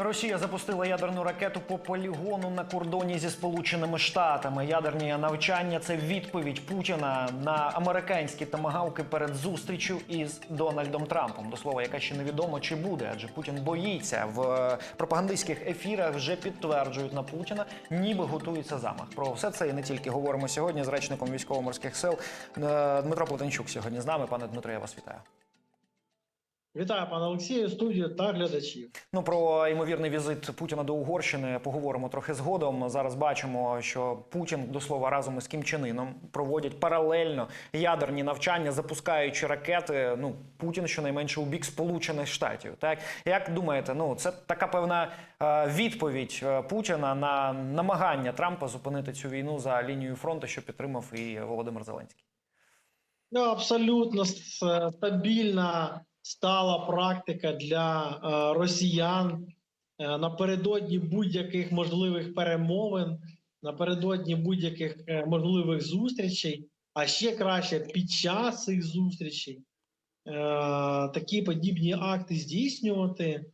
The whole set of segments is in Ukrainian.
Росія запустила ядерну ракету по полігону на кордоні зі Сполученими Штатами. Ядерні навчання це відповідь Путіна на американські тамагавки перед зустрічю із Дональдом Трампом. До слова, яка ще невідомо чи буде, адже Путін боїться в пропагандистських ефірах. Вже підтверджують на Путіна, ніби готується замах. Про все це і не тільки говоримо сьогодні з речником військово-морських сил Е, Дмитро Плетенчук сьогодні з нами. Пане Дмитро, я вас вітаю. Вітаю, пане Олексію, студію та глядачів. Ну про ймовірний візит Путіна до Угорщини поговоримо трохи згодом. Зараз бачимо, що Путін до слова разом із Кім Чен Іном проводять паралельно ядерні навчання, запускаючи ракети. Ну Путін щонайменше у бік Сполучених Штатів. Так як думаєте, ну це така певна е, відповідь е, Путіна на намагання Трампа зупинити цю війну за лінією фронту, що підтримав і Володимир Зеленський. Ну, абсолютно стабільна стала практика для е, росіян е, напередодні будь-яких можливих перемовин, напередодні будь-яких е, можливих зустрічей, а ще краще під час цих зустрічей такі подібні акти здійснювати.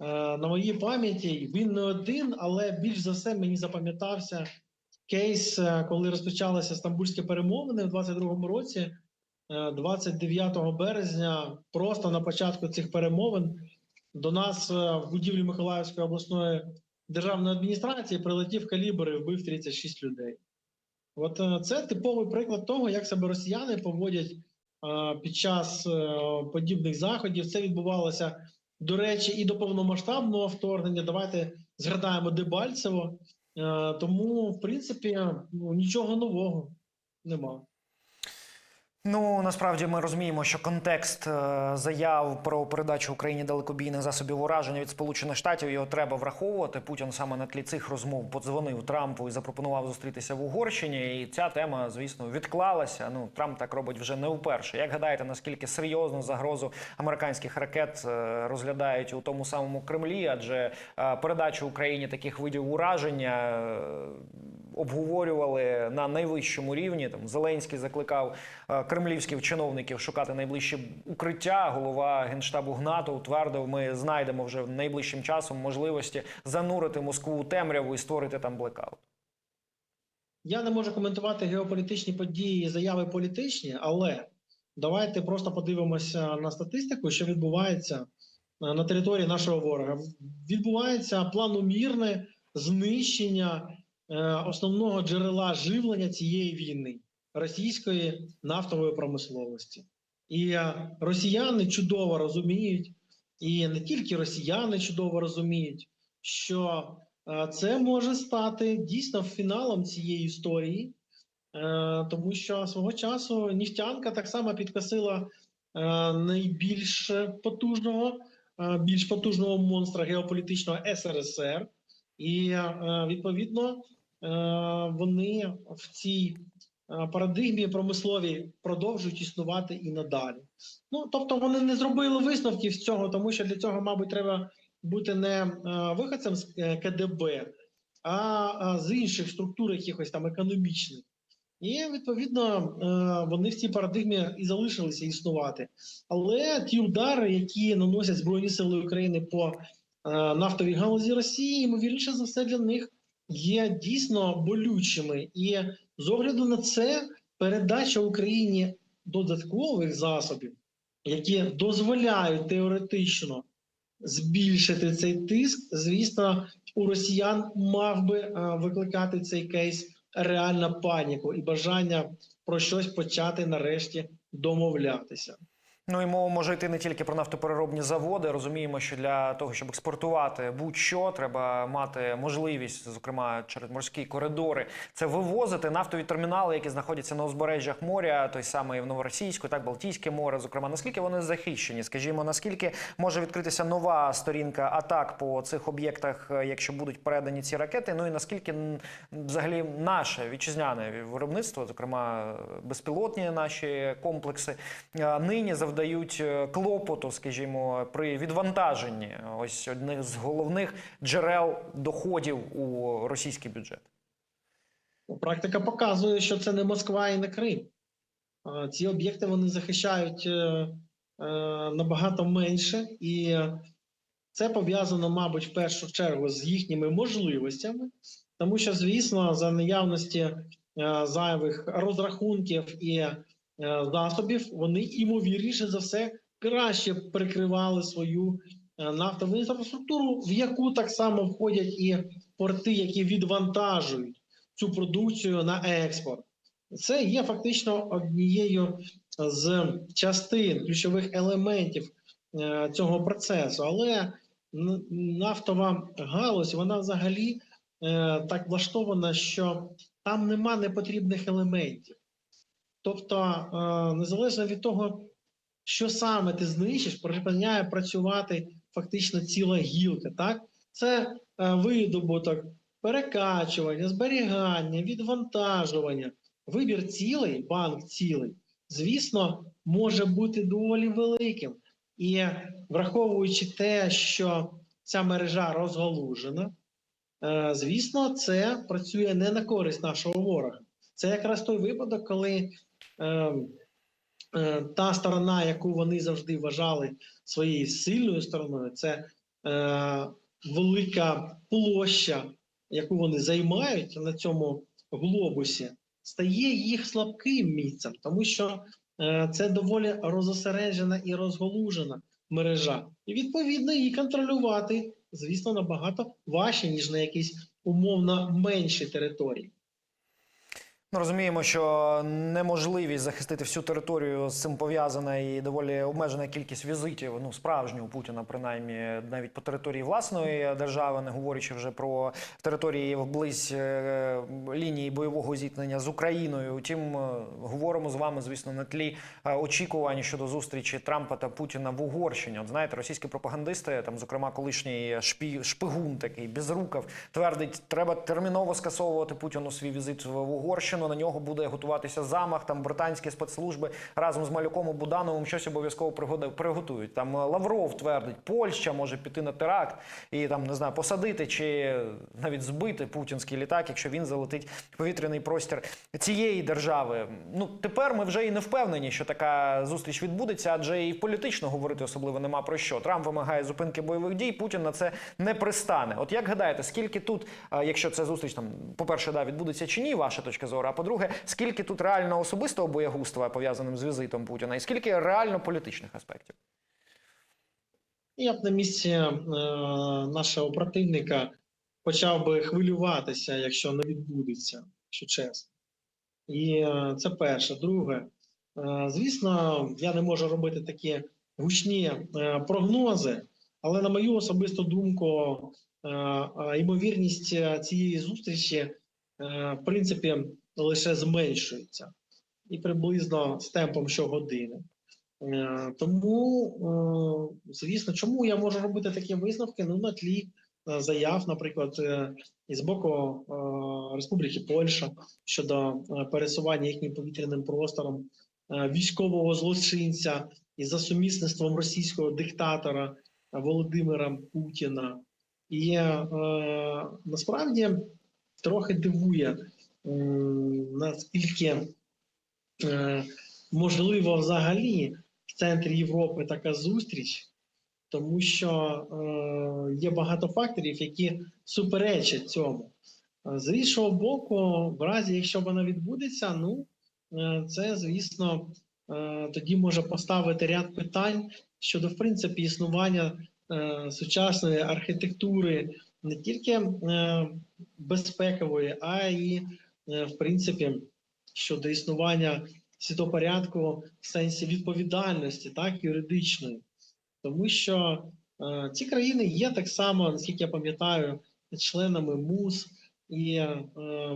На моїй пам'яті він не один, але більш за все мені запам'ятався кейс, коли розпочалися стамбульські перемовини в 22-му році. Е, 29 березня, просто на початку цих перемовин, до нас е, в будівлі Миколаївської обласної державної адміністрації прилетів калібр і вбив 36 людей. От е, це типовий приклад того, як себе росіяни поводять е, під час е, подібних заходів. Це відбувалося, до речі, і до повномасштабного вторгнення. Давайте згадаємо Дебальцево. Е, Тому, в принципі, ну, нічого нового немає. Ну насправді ми розуміємо, що контекст е, заяв про передачу Україні далекобійних засобів ураження від Сполучених Штатів його треба враховувати. Путін саме на тлі цих розмов подзвонив Трампу і запропонував зустрітися в Угорщині. І ця тема, звісно, відклалася. Ну Трамп так робить вже не вперше. Як гадаєте, наскільки серйозну загрозу американських ракет е, розглядають у тому самому Кремлі? Адже е, передачу Україні таких видів ураження обговорювали на найвищому рівні. Там Зеленський закликав е, кремлівських чиновників шукати найближчі укриття. Голова генштабу ГНАТО утвердив, ми знайдемо вже найближчим часом можливості занурити Москву у темряву і створити там блекаут. Я не можу коментувати геополітичні події і заяви політичні, але давайте просто подивимося на статистику, що відбувається е, на території нашого ворога. Відбувається планомірне знищення основного джерела живлення цієї війни російської нафтової промисловості. І е, росіяни чудово розуміють, і не тільки росіяни чудово розуміють, що е, це може стати дійсно фіналом цієї історії, е, тому що свого часу нефтянка так само підкосила е, найбільш потужного, е, більш потужного монстра геополітичного СРСР, і е, відповідно е, вони в цій е, парадигмі промислові продовжують існувати і надалі. Ну тобто вони не зробили висновків з цього, тому що для цього, мабуть, треба бути не е, виходцем з е, КДБ, а, з інших структур, якихось там економічних. І відповідно е, вони в цій парадигмі і залишилися існувати. Але ті удари, які наносять Збройні Сили України по е, нафтовій галузі Росії, ймовірніше за все для них є дійсно болючими. І з огляду на це передача Україні додаткових засобів, які дозволяють теоретично збільшити цей тиск, звісно, у росіян мав би е, викликати цей кейс реальна паніку і бажання про щось почати нарешті домовлятися. Ну і мова може йти не тільки про нафтопереробні заводи. Розуміємо, що для того, щоб експортувати будь-що, треба мати можливість, зокрема через морські коридори, це вивозити нафтові термінали, які знаходяться на узбережжях моря, той самий в Новоросійську, так Балтійське море. Зокрема, наскільки вони захищені? Скажімо, наскільки може відкритися нова сторінка атак по цих об'єктах, якщо будуть передані ці ракети? Ну і наскільки взагалі наше вітчизняне виробництво, зокрема безпілотні наші комплекси, е, нині завдають е, клопоту, скажімо, при відвантаженні ось одних з головних джерел доходів у російський бюджет. Практика показує, що це не Москва і не Крим. Ці об'єкти вони захищають е, е, набагато менше, і Це пов'язано, мабуть, в першу чергу з їхніми можливостями, тому що, звісно, за наявності е, зайвих розрахунків і е, засобів, вони ймовірніше за все краще прикривали свою е, нафтову інфраструктуру, в яку так само входять і порти, які відвантажують цю продукцію на експорт. Це є фактично однією з частин ключових елементів е, цього процесу. Але нафтова галузь вона взагалі е, так влаштована, що там нема непотрібних елементів. Тобто, е, незалежно від того, що саме ти знищиш, припиняє працювати фактично ціла гілка. Так? Це е, видобуток, перекачування, зберігання, відвантажування. Вибір цілей, банк цілей, звісно, може бути доволі великим. І враховуючи те, що ця мережа розгалужена, е, звісно, це працює не на користь нашого ворога. Це якраз той випадок, коли та сторона, яку вони завжди вважали своєю сильною стороною, це е, велика площа, яку вони займають на цьому глобусі, стає їх слабким місцем, тому що е, це доволі розосереджена і розголужена мережа. І відповідно її контролювати, звісно, набагато важче, ніж на якійсь умовно меншій території. Ми розуміємо, що неможливість захистити всю територію з цим пов'язана і доволі обмежена кількість візитів. Ну справжнього Путіна, принаймні, навіть по території власної держави, не говорячи вже про території вблизь е, лінії бойового зіткнення з Україною. Утім, е, говоримо з вами, звісно, на тлі е, очікувань щодо зустрічі Трампа та Путіна в Угорщині. От знаєте, російські пропагандисти, там, зокрема, колишній шпі, шпигун такий безрукав, твердить, треба терміново скасовувати Путіну свій візит в Угорщину. На нього буде готуватися замах. Там британські спецслужби разом з Малюком і Будановим щось обов'язково приготують. Там е, Лавров твердить, Польща може піти на теракт і там не знаю, посадити чи навіть збити путінський літак, якщо він залетить в повітряний простір цієї держави. Ну тепер ми вже і не впевнені, що така зустріч відбудеться, адже і політично говорити особливо нема про що. Трамп вимагає зупинки бойових дій. Путін на це не пристане. От як гадаєте, скільки тут, е, якщо ця зустріч там, по-перше, да, відбудеться чи ні, ваша точка зору, а по-друге, скільки тут реально особистого боягузтва пов'язаним з візитом Путіна, і скільки реально політичних аспектів? Я б на місці е, нашого противника почав би хвилюватися, якщо не відбудеться, що чесно. І е, це перше. Друге, е, звісно, я не можу робити такі гучні е, прогнози, але на мою особисту думку, е, е, ймовірність цієї зустрічі, е, в принципі, лише зменшується і приблизно з темпом щогодини. Е, Тому, е, звісно, чому я можу робити такі висновки? Ну, на тлі е, заяв, наприклад, із боку Республіки Польща щодо пересування їхнім повітряним простором військового злочинця і за сумісництвом російського диктатора Володимира Путіна. І насправді трохи дивує, наскільки е, можливо взагалі в центрі Європи така зустріч, тому що е, є багато факторів, які суперечать цьому. З іншого боку, в разі, якщо вона відбудеться, ну е, це, звісно, тоді може поставити ряд питань щодо в принципі існування сучасної архітектури не тільки безпекової, а й в принципі щодо існування світопорядку в сенсі відповідальності, так юридичної, тому що е, ці країни є так само, наскільки я пам'ятаю, членами МУС, і е,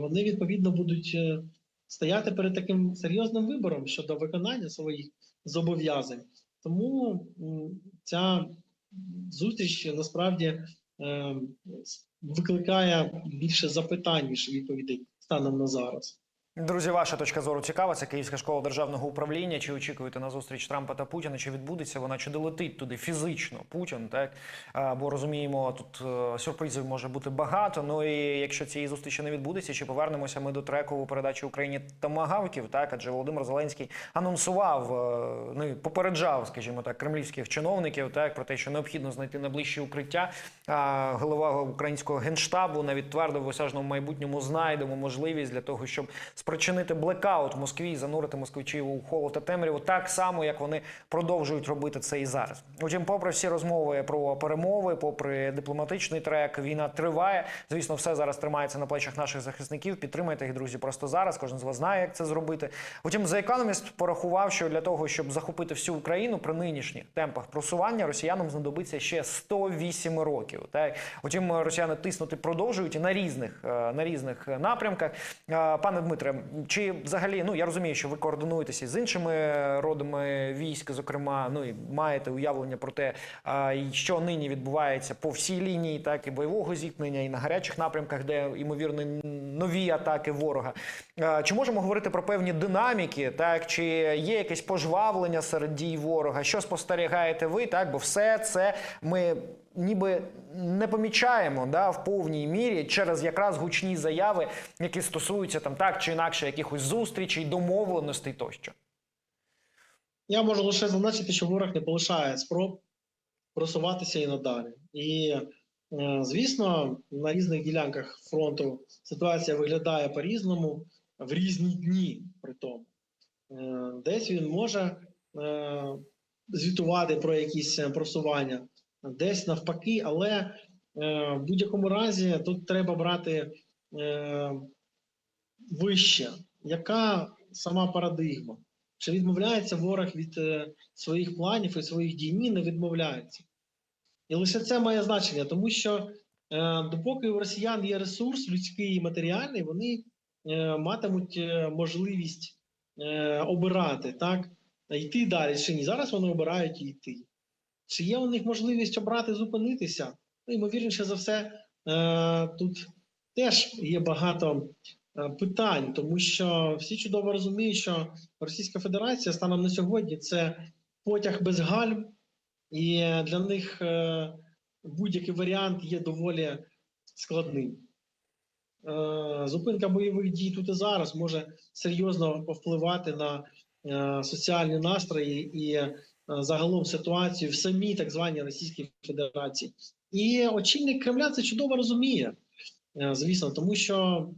вони відповідно будуть е, стояти перед таким серйозним вибором щодо виконання своїх зобов'язань. Тому ця зустріч насправді е, викликає більше запитань ніж відповідей станом на зараз. Друзі, ваша точка зору цікава. Це Київська школа державного управління. Чи очікуєте на зустріч Трампа та Путіна? Чи відбудеться вона? Чи долетить туди фізично Путін? Так бо розуміємо, тут е, сюрпризів може бути багато. Ну і якщо цієї зустрічі не відбудеться, чи повернемося ми до треку передачі Україні томагавків? Так, адже Володимир Зеленський анонсував, е, ну попереджав, скажімо так, кремлівських чиновників, так про те, що необхідно знайти найближче укриття. А голова українського генштабу навіть твердо в осяжному майбутньому знайдемо можливість для того, щоб спричинити блекаут в Москві і занурити москвичів у холод та темряву, так само як вони продовжують робити це і зараз. Утім, попри всі розмови про перемови, попри дипломатичний трек, війна триває. Звісно, все зараз тримається на плечах наших захисників. Підтримайте їх, друзі, просто зараз. Кожен з вас знає, як це зробити. Утім, The Economist порахував, що для того, щоб захопити всю Україну при нинішніх темпах просування, росіянам знадобиться ще 108 років. Так утім, росіяни тиснути продовжують і на різних е, на різних напрямках. Е, Пане Дмитре, чи взагалі ну я розумію, що ви координуєтеся з іншими родами військ, зокрема, ну і маєте уявлення про те, що нині відбувається по всій лінії, так і бойового зіткнення, і на гарячих напрямках, де ймовірно нові атаки ворога. Чи можемо говорити про певні динаміки, так чи є якесь пожвавлення серед дій ворога? Що спостерігаєте ви? Так, бо все це ми ніби не помічаємо да, в повній мірі через якраз гучні заяви, які стосуються там так чи інакше якихось зустрічей, домовленостей тощо. Я можу лише зазначити, що ворог не полишає спроб просуватися і надалі. І, е, звісно, на різних ділянках фронту ситуація виглядає по-різному в різні дні. При тому Е, десь він може е, звітувати про якісь просування, десь навпаки, але е, в будь-якому разі тут треба брати е, вище, яка сама парадигма. Чи відмовляється ворог від е, своїх планів і своїх дій? Ні, не відмовляється. І лише це має значення, тому що допоки у росіян є ресурс людський і матеріальний, вони матимуть можливість обирати, так, йти далі чи ні. Зараз вони обирають і йти. Чи є у них можливість обрати зупинитися? Ну, ймовірніше за все, е, тут теж є багато е, питань, тому що всі чудово розуміють, що Російська Федерація станом на сьогодні це потяг без гальм, і для них е, будь-який варіант є доволі складним. Зупинка бойових дій тут і зараз може серйозно повпливати на соціальні настрої і загалом ситуацію в самій так званій Російській Федерації. І очільник Кремля це чудово розуміє, е, звісно, тому що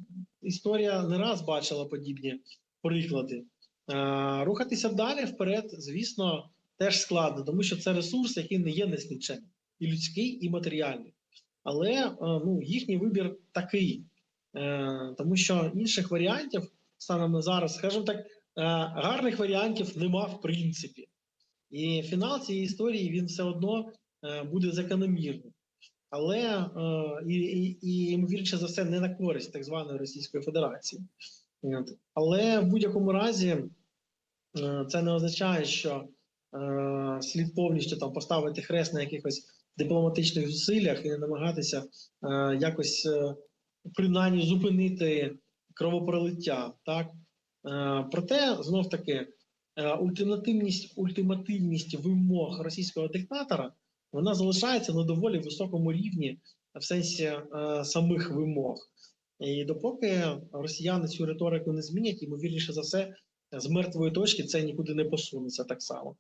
історія не раз бачила подібні приклади. Е, Рухатися далі вперед, звісно, теж складно, тому що це ресурс, який не є нескінченним, і людський, і матеріальний. Але е, ну, їхній вибір такий, Е, тому що інших варіантів станом на зараз, скажімо так, е, гарних варіантів нема в принципі. І фінал цієї історії він все одно е, буде закономірним. Але е, і, і, і ймовірніше за все не на користь так званої Російської Федерації. Але в будь-якому разі е, це не означає, що слід повністю там поставити хрест на якихось дипломатичних зусиллях і не намагатися якось принаймні зупинити кровопролиття. Так? Проте знов таки ультимативність, ультимативність вимог російського диктатора вона залишається на доволі високому рівні в сенсі е, самих вимог. І допоки росіяни цю риторику не змінять, ймовірніше за все, з мертвої точки це нікуди не посунеться так само.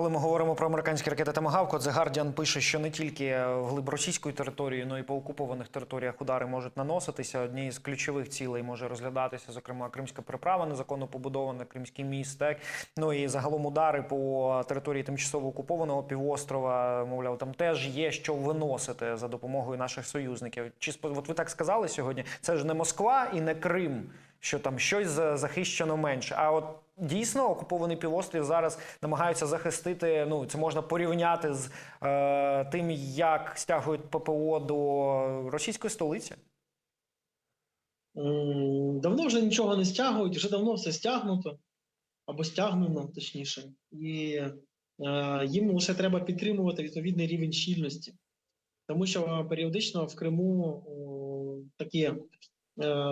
Коли ми говоримо про американські ракети Томагавк, The Guardian пише, що не тільки в глиб російської території, але й по окупованих територіях удари можуть наноситися. Однією з ключових цілей може розглядатися, зокрема, кримська приправа, незаконно побудована, кримський міст. Так ну і загалом удари по території тимчасово окупованого півострова. Мовляв, там теж є що виносити за допомогою наших союзників. Чи от ви так сказали сьогодні? Це ж не Москва і не Крим. Що там щось захищено менше, а от дійсно окупований півострів зараз намагаються захистити. Ну це можна порівняти з е, тим, як стягують ППО до російської столиці. Давно вже нічого не стягують, вже давно все стягнуто або стягнено, точніше, і е, їм лише треба підтримувати відповідний рівень щільності, тому що періодично в Криму о, такі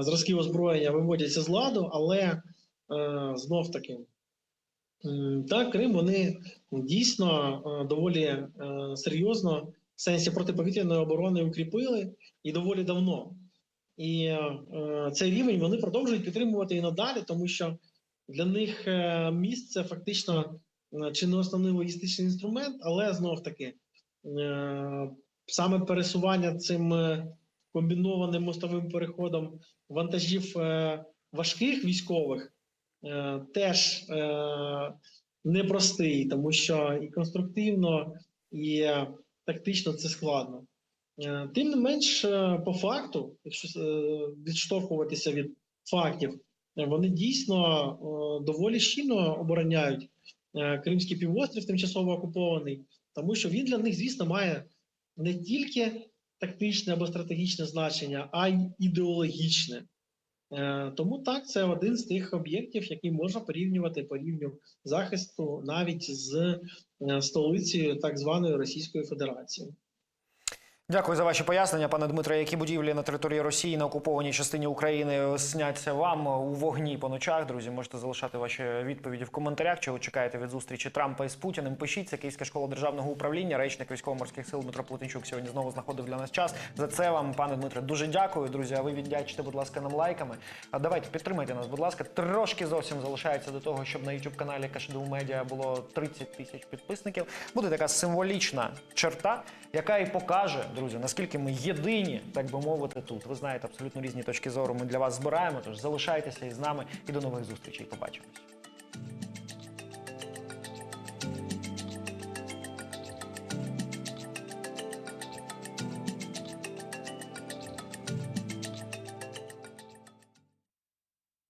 зразки озброєння виводяться з ладу, але е, знов таки. м, Так, Крим вони дійсно е, доволі е, серйозно в сенсі протиповітряної оборони укріпили і доволі давно. І е, цей рівень вони продовжують підтримувати і надалі, тому що для них е, міст це фактично е, чи не основний логістичний інструмент, але знов таки е, саме пересування цим е, комбінованим мостовим переходом вантажів е, важких військових е, теж е, непростий, тому що і конструктивно, і е, тактично це складно. Е, Тим не менш, е, по факту, якщо е, відштовхуватися від фактів, е, вони дійсно е, доволі щільно обороняють е, Кримський півострів, тимчасово окупований, тому що він для них, звісно, має не тільки тактичне або стратегічне значення, а й ідеологічне. Е, Тому так, це один з тих об'єктів, який можна порівнювати по рівню захисту навіть з е, столицею так званої Російської Федерації. Дякую за ваші пояснення, пане Дмитре. Які будівлі на території Росії на окупованій частині України сняться вам у вогні по ночах? Друзі, можете залишати ваші відповіді в коментарях. Чого чекаєте від зустрічі Трампа із Путіним? Пишіть це Київська школа державного управління. Речник військово-морських сил Дмитро Плотничук сьогодні знову знаходив для нас час. За це вам, пане Дмитре, дуже дякую. Друзі, а ви віддячте, будь ласка, нам лайками. А давайте підтримайте нас, будь ласка. Трошки зовсім залишається до того, щоб на youtube каналі Кашеду Медіа було 30 тисяч підписників. Буде така символічна черта, яка і покаже, друзі, наскільки ми єдині, так би мовити, тут. Ви знаєте, абсолютно різні точки зору. Ми для вас збираємо. Тож залишайтеся із нами і до нових зустрічей. Побачимось.